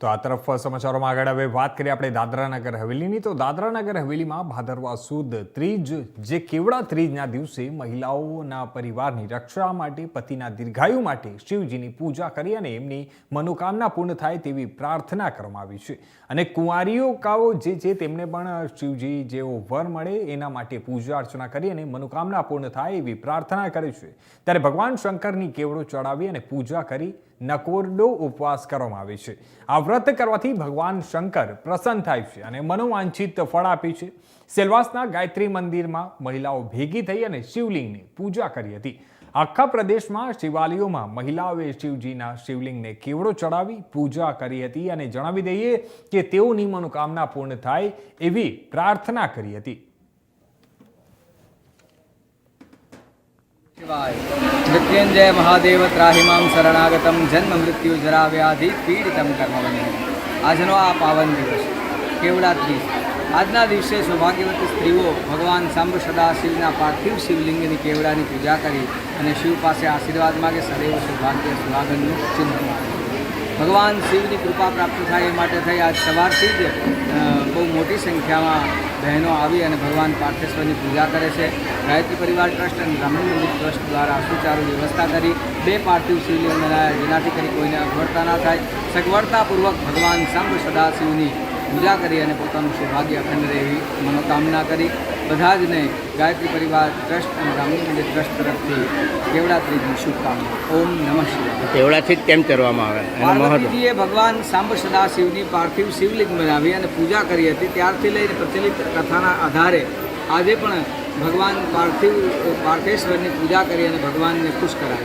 તો આ તરફ સમાચારોમાં આગળ હવે વાત કરીએ આપણે દાદરાનગર હવેલીની. તો દાદરાનગર હવેલીમાં ભાદરવા સુદ ત્રીજ, જે કેવડા ત્રીજના દિવસે મહિલાઓના પરિવારની રક્ષા માટે, પતિના દીર્ઘાયુ માટે શિવજીની પૂજા કરી અને એમની મનોકામના પૂર્ણ થાય તેવી પ્રાર્થના કરવામાં આવી છે. અને કુંવારીઓ કાઓ જે છે તેમને પણ શિવજી જેવો વર મળે એના માટે પૂજા અર્ચના કરી અને મનોકામના પૂર્ણ થાય એવી પ્રાર્થના કરી છે. ત્યારે ભગવાન શંકરની કેવડો ચડાવી અને પૂજા કરી નકોરડો ઉપવાસ કરવામાં આવે છે. આ વ્રત કરવાથી ભગવાન શંકર પ્રસન્ન થાય છે અને મનોવાંછિત ફળ આપે છે. સેલવાસના ગાયત્રી મંદિરમાં મહિલાઓ ભેગી થઈ અને શિવલિંગની પૂજા કરી હતી. આખા પ્રદેશમાં શિવાલયોમાં મહિલાઓએ શિવજીના શિવલિંગને કેવડો ચડાવી પૂજા કરી હતી અને જણાવી દઈએ કે તેઓની મનોકામના પૂર્ણ થાય એવી પ્રાર્થના કરી હતી. મૃત્યુંજય મહાદેવ ત્રાહિમામ શરણાગતમ જન્મ મૃત્યુ જરા વ્યાધિ પીડિતમ કર્મવને આજનો આ પાવન દિવસ કેવડાત્રી આજના દિવસે સૌભાગ્યવતી સ્ત્રીઓ ભગવાન સાંબ સદાશિવના પાર્થિવ શિવલિંગની કેવડાની પૂજા કરી અને શિવ પાસે આશીર્વાદ માગે સદૈવ સૌભાગ્ય સુહાગનનું ચિહ્ન ભગવાન શિવની કૃપા પ્રાપ્ત થાય એ માટે થઈ આજ સવારથી જ બહુ મોટી સંખ્યામાં બહેનો આવી અને ભગવાન પાર્થેશ્વરની પૂજા કરે છે. ગાયત્રી પરિવાર ટ્રસ્ટ અને બ્રાહ્મણ મંદિર ટ્રસ્ટ દ્વારા સુચારુ વ્યવસ્થા કરી બે પાર્થિવ શિવલિંગ બનાવ્યા જેનાથી કરી કોઈને અગવડતા ના થાય. સગવડતાપૂર્વક ભગવાન શંભ સદાશિવની પૂજા કરી અને પોતાનું સૌભાગ્ય અખંડ રહેવી મનોકામના કરી. બધા જને ગાયત્રી પરિવાર ટ્રસ્ટ અને રામની મંદિર ટ્રસ્ટ તરફથી કેવડા ત્રીજની શુભકામના. ઓમ નમઃ શિવાય. જ કેમ કરવામાં આવે? પાર્વતીજીએ ભગવાન સાંબ સદાશિવની પાર્થિવ શિવલિંગ બનાવી અને પૂજા કરી હતી. ત્યારથી લઈને પ્રચલિત કથાના આધારે આજે પણ ભગવાન પાર્થિવ પાર્થેશ્વરની પૂજા કરી અને ભગવાનને ખુશ કરાવે.